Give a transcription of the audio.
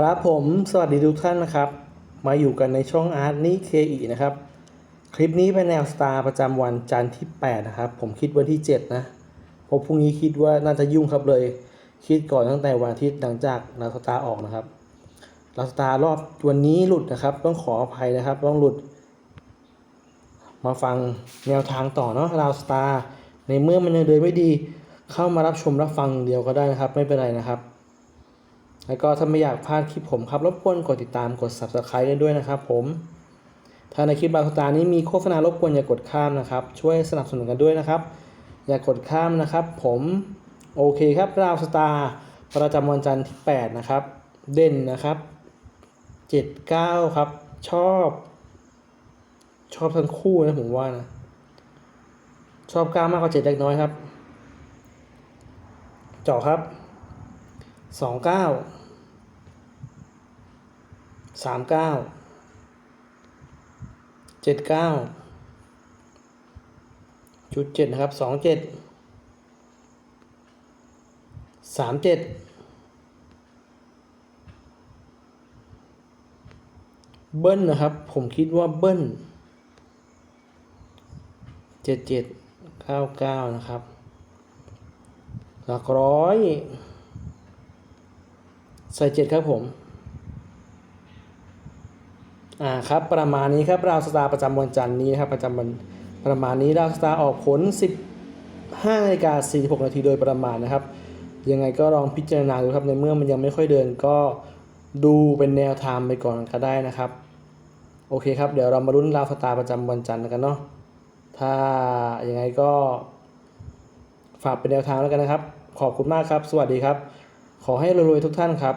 ครับผมสวัสดีทุกท่านนะครับ มาอยู่กันในช่องอาร์ตนี่เคอีนะครับ คลิปนี้เป็นแนวสตาร์ประจำวันจันทร์ที่ 8 นะครับ ผมคิดวันที่ 7 นะเพราะพรุ่งนี้คิดว่าน่าจะยุ่งครับเลย คิดก่อนตั้งแต่วันอาทิตย์หลังจากนาสตาร์ออกนะครับนาสตาร์รอบวันนี้หลุดนะครับ ต้องขออภัยนะครับ ต้องหลุด มาฟังแนวทางต่อเนาะราวสตาร์ในเมื่อมันยังเดินไม่ดี เข้ามารับชมรับฟังเดียวก็ได้นะครับ ไม่เป็นไรนะครับ แล้วก็ถ้าไม่อยากพลาดคลิปผมครับรบกวนกดติดตามกด subscribe ได้ด้วยนะครับผม ถ้าในคลิปบางสตาร์นี้มีโฆษณารบกวนอย่ากดข้ามนะครับ ช่วยสนับสนุนกันด้วยนะครับ อย่ากกดข้ามนะครับ ผมโอเคครับราวสตาร์ประจำวันจันทร์ที่ 8 นะครับ เด่นนะครับ 79 ครับ ชอบ ชอบทั้งคู่นะผมว่านะ ชอบก้ามากกว่าเจ็ดเล็กน้อยครับ เจาะครับ สองเก้าสามเก้าเจ็ดเก้าจุดเจ็ดนะครับสองเจ็ดสามเจ็ดเบิ้ลนะครับ ผมคิดว่าเบิ้ลเจ็ดเจ็ดเก้าเก้านะครับหลักร้อย ใส่เจ็ดครับผม อ่าครับประมาณนี้ครับราวสตาร์ประจำวันจันทร์นี้นะครับประจำวันประมาณนี้ราวสตาร์ออกผล 15นาฬิกา46นาทีโดยประมาณนะครับ ยังไงก็ลองพิจารณาดูครับในเมื่อมันยังไม่ค่อยเดินก็ดูเป็นแนวทางไปก่อนก็ได้นะครับ โอเคครับ เดี๋ยวเรามาลุ้นราวสตาร์ประจำวันจันทร์กันเนาะถ้ายังไงก็ฝากเป็นแนวทางแล้วกันนะครับ ขอบคุณมากครับ สวัสดีครับ ขอให้รวยๆทุกท่านครับ